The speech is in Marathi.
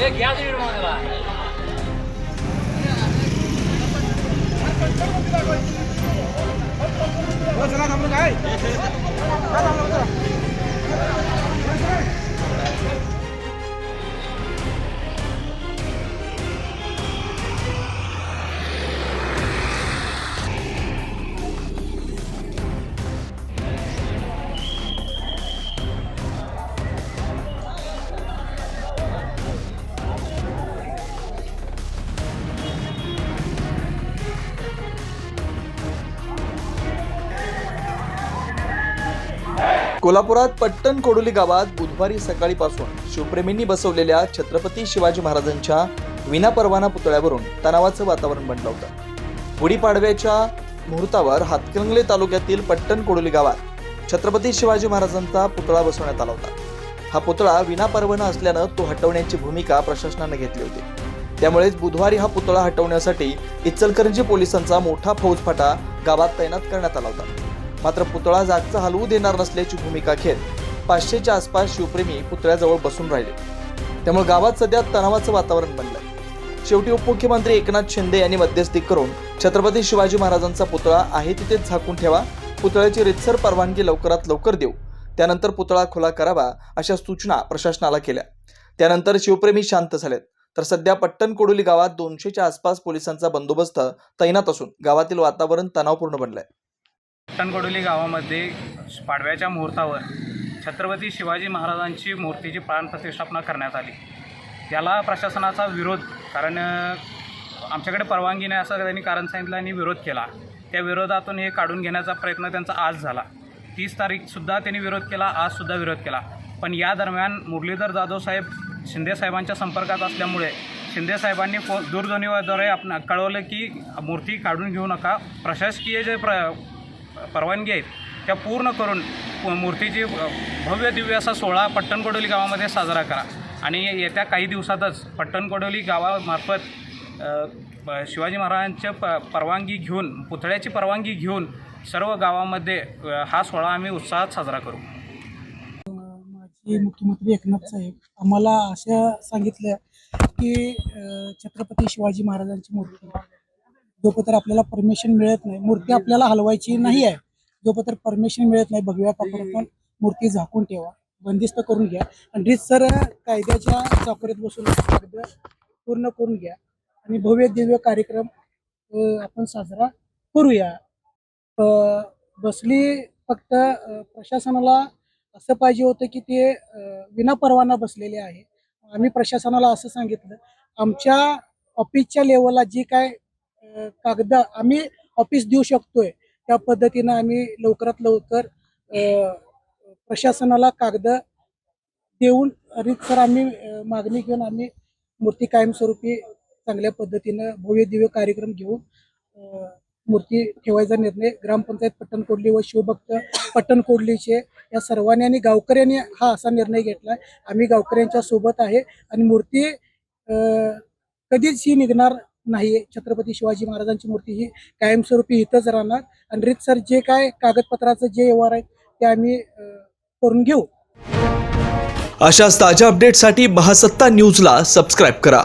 Thank you. कोल्हापुरात पट्टण कोडोली गावात बुधवारी सकाळीपासून शिवप्रेमींनी बसवलेल्या छत्रपती शिवाजी महाराजांच्या विनापरवाना पुतळ्यावरून तणावाचं वातावरण बनलं होतं. गुढीपाडव्याच्या मुहूर्तावर हातकणंगले तालुक्यातील पट्टण कोडोली गावात छत्रपती शिवाजी महाराजांचा पुतळा बसवण्यात आला होता. हा पुतळा विनापरवाना असल्यानं तो हटवण्याची भूमिका प्रशासनानं घेतली होती. त्यामुळेच बुधवारी हा पुतळा हटवण्यासाठी इचलकरंजी पोलिसांचा मोठा फौजफाटा गावात तैनात करण्यात आला होता. मात्र पुतळा जागचा हलवू देणार नसल्याची भूमिका घेत पाचशेच्या आसपास शिवप्रेमी पुतळ्याजवळ बसून राहिले. त्यामुळे गावात सध्या तणावाचं वातावरण बनलंय. शेवटी उपमुख्यमंत्री एकनाथ शिंदे यांनी मध्यस्थी करून छत्रपती शिवाजी महाराजांचा पुतळा आहे तिथेच झाकून ठेवा पुतळ्याची रितसर परवानगी लवकरात लवकर देऊ त्यानंतर पुतळा खुला करावा अशा सूचना प्रशासनाला केल्या. त्यानंतर शिवप्रेमी शांत झालेत. तर सध्या पट्टण कोडोली गावात दोनशेच्या आसपास पोलिसांचा बंदोबस्त तैनात असून गावातील वातावरण तणावपूर्ण बनलंय. पट्टणकोडोली गावामध्ये पाडव्याच्या मुहूर्तावर छत्रपती शिवाजी महाराजांची मूर्तीची प्राणप्रतिष्ठापना करण्यात आली. याला प्रशासनाचा विरोध कारण आमच्याकडे परवानगी नाही असं त्यांनी कारण सांगितलं आणि विरोध केला. त्या विरोधातून हे काढून घेण्याचा प्रयत्न त्यांचा आज झाला. तीस तारीखसुद्धा त्यांनी विरोध केला आजसुद्धा विरोध केला. पण या दरम्यान मुरलीधर जाधव साहेब शिंदे साहेबांच्या संपर्कात असल्यामुळे शिंदे साहेबांनी फो दूरध्वनीद्वारे आपण कळवलं की मूर्ती काढून घेऊ नका. प्रशासकीय जे प्र परवानगी आहेत त्या पूर्ण करून मूर्तीची भव्य दिव्य असा सोहळा पट्टणकोडोली गावामध्ये साजरा करा. आणि येत्या काही दिवसातच पट्टणकोडोली गावामार्फत प- शिवाजी महाराजांच्या प परवानगी घेऊन पुतळ्याची परवानगी घेऊन सर्व गावामध्ये हा सोहळा आम्ही उत्साहात साजरा करू. माजी मुख्यमंत्री एकनाथ साहेब आम्हाला असं सांगितलं की छत्रपती शिवाजी महाराजांची मूर्ती. जोपर्यंत आपल्याला परमिशन मिळत नाही. मूर्ती आपल्याला हलवायची नाही आहे. जोपर्यंत परमिशन मिळत नाही. भगव्या कापडातून मूर्ती झाकून ठेवा. बंदिस्त करून घ्या. आणि सर कायद्याच्या चाकोरीत बसून कागद पूर्ण करून घ्या. आणि भव्य दिव्य कार्यक्रम आपण साजरा करूया. बसली फक्त प्रशासनाला असं पाहिजे होतं की ते विनापरवाना बसलेले आहे. आम्ही प्रशासनाला असं सांगितलं. आमच्या ऑफिसच्या लेवलला जी काय कागद आम्ही ऑफिस देऊ शकतोय. त्या पद्धतीनं आम्ही लवकरात लवकर प्रशासनाला कागद देऊन रीतसर आम्ही मागणी घेऊन आम्ही मूर्ती कायमस्वरूपी चांगल्या पद्धतीनं भव्य दिव्य कार्यक्रम घेऊन मूर्ती ठेवायचा निर्णय ग्रामपंचायत पट्टण कोडली व शिवभक्त पट्टण कोडलीचे या सर्वांनी आणि गावकऱ्यांनी हा असा निर्णय घेतला आम्ही गावकऱ्यांच्या सोबत आहे आणि मूर्ती कधीच ही निघणार नाही छत्रपती शिवाजी महाराजांची मूर्ती ही कायमस्वरूपी इथंच राहणार. आणि रीतसर जे काय कागदपत्राचं जे व्यवहार आहे ते आम्ही करून घेऊ. अशाच ताज्या अपडेटसाठी महासत्ता न्यूजला सबस्क्राईब करा.